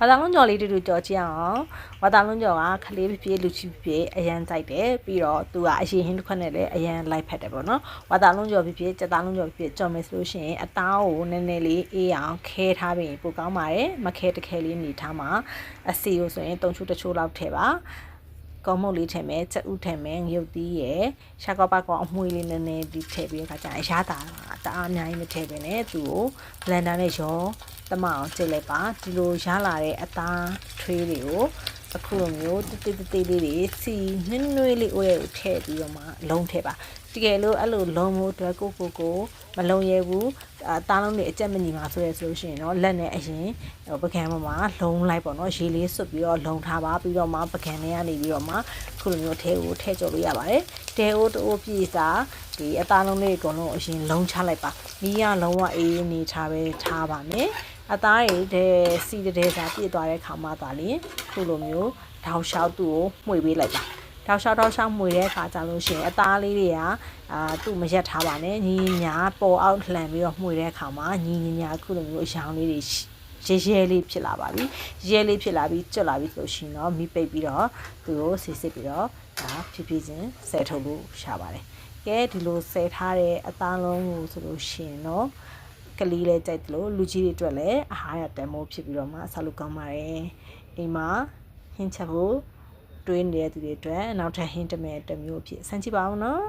ဝါတာလုံးကြော်လေးတူတူကြော်ကြည့်အောင်ဝါတာလုံးကြော်ကခလေးဖြစ်ဖြစ်လူချီဖြစ်ဖြစ်အရန်ကြိုက်တယ်ပြီးတော့သူကအရင်ဟင်းတစ်ခွက်နဲ့လည်းအရန်လိုက်ဖက်တယ်ပေါ့နော်ဝါတာလုံးကြော်ဖြစ်ဖြစ်ကြက်သားလုံးကြော်ဖြစ်ဖြစ်ကြော်မယ်ဆိုလို့ရှိရင်အသားကိုနည်းနည်းလေးအေးအောင်ခဲထားပြီးပိုကောင်းပါတယ်မခဲတခဲလေးနေထားမှာအစီကိုဆိုရင်တုံချိုးတချိုးလောက်ထည့်ပါကောင်းမုတ်လေးထည့်မယ်ချက်ဥထည့်မယ်ငရုတ်သီးရယ်ရှာကောပါကောအမွှေးလေးနည်းနည်းဒီထည့်ပြီးခါကျရင်အရသာတအားအများကြီးမထည့်ပဲနဲ့သူ့ကို blender နဲ့ရော တမအောင်ကြည့်လိုက်ပါဒီလိုရလာတဲ့အသားထွေးတွေကိုအခုလိုမျိုးတိတိတိလေးတွေစီနွဲ့နွဲ့လေးအိုးရဲ့ကိုထည့်ပြီးတော့မှလုံးထည့်ပါတကယ်လို့အဲ့လိုလုံးဖို့အတွက်ကိုကိုကိုမလုံးရဲဘူးအသားလုံးတွေအကြက်မညီမှာဆိုရဆိုလို့ရှိရင်တော့လက်နဲ့အရင်ဟိုပကံပေါ်မှာလုံးလိုက်ပေါ့နော်ရေလေးစွတ်ပြီးတော့လုံးထားပါပြီးတော့မှပကံထဲကနေပြီးတော့မှအခုလိုမျိုးထဲကိုထဲကြော်လို့ရပါတယ်တဲအိုးတိုးပြေစာ ဒီအသားလုံးလေးအကုန်လုံးအရင်လုံးချလိုက်ပါမီးကလုံးဝအေးနေထားပဲထားပါမယ်အသားတွေတဲ့စီတဲ့စာပြည့်သွားတဲ့ခါမှသာလျှင်ခုလိုမျိုးတောက်လျှောက်သူ့ကိုမှွေပေးလိုက်ပါတောက်လျှောက်တောက်လျှောက်မှွေတဲ့အခါကျလို့ရှိရင်အသားလေးတွေကအာသူ့မရက်ထားပါနဲ့ညီညာပေါ်အောင်လှန်ပြီးတော့မှွေတဲ့အခါမှာညီညာခုလိုမျိုးအရောင်လေးတွေ ရဲရဲလေးဖြစ်လာပါပြီရဲလေးဖြစ်လာပြီးကျွတ်လာပြီဆိုရှင်တော့မိပိတ်ပြီးတော့သူကိုဆေးစစ်ပြီးတော့ဒါဖြည်းဖြည်းချင်းဆယ်ထုတ်လို့ရှာပါတယ်ကဲဒီလိုဆယ်ထားတဲ့အသားလုံးကိုဆိုလို့ရှင်တော့ကလေးလေးကြိုက်တယ်လို့လူကြီးတွေအတွက်လည်းအာဟာရတန်ဖိုးဖြစ်ပြီးတော့မှဆောက်လုပ်ကောင်းပါတယ်အိမ်မှာဟင်းချက်ဖို့တွေးနေတဲ့သူတွေအတွက်နောက်ထပ်ဟင်းတစ်မဲ့တစ်မျိုးအဖြစ်ဆန်းကြည့်ပါဦးနော်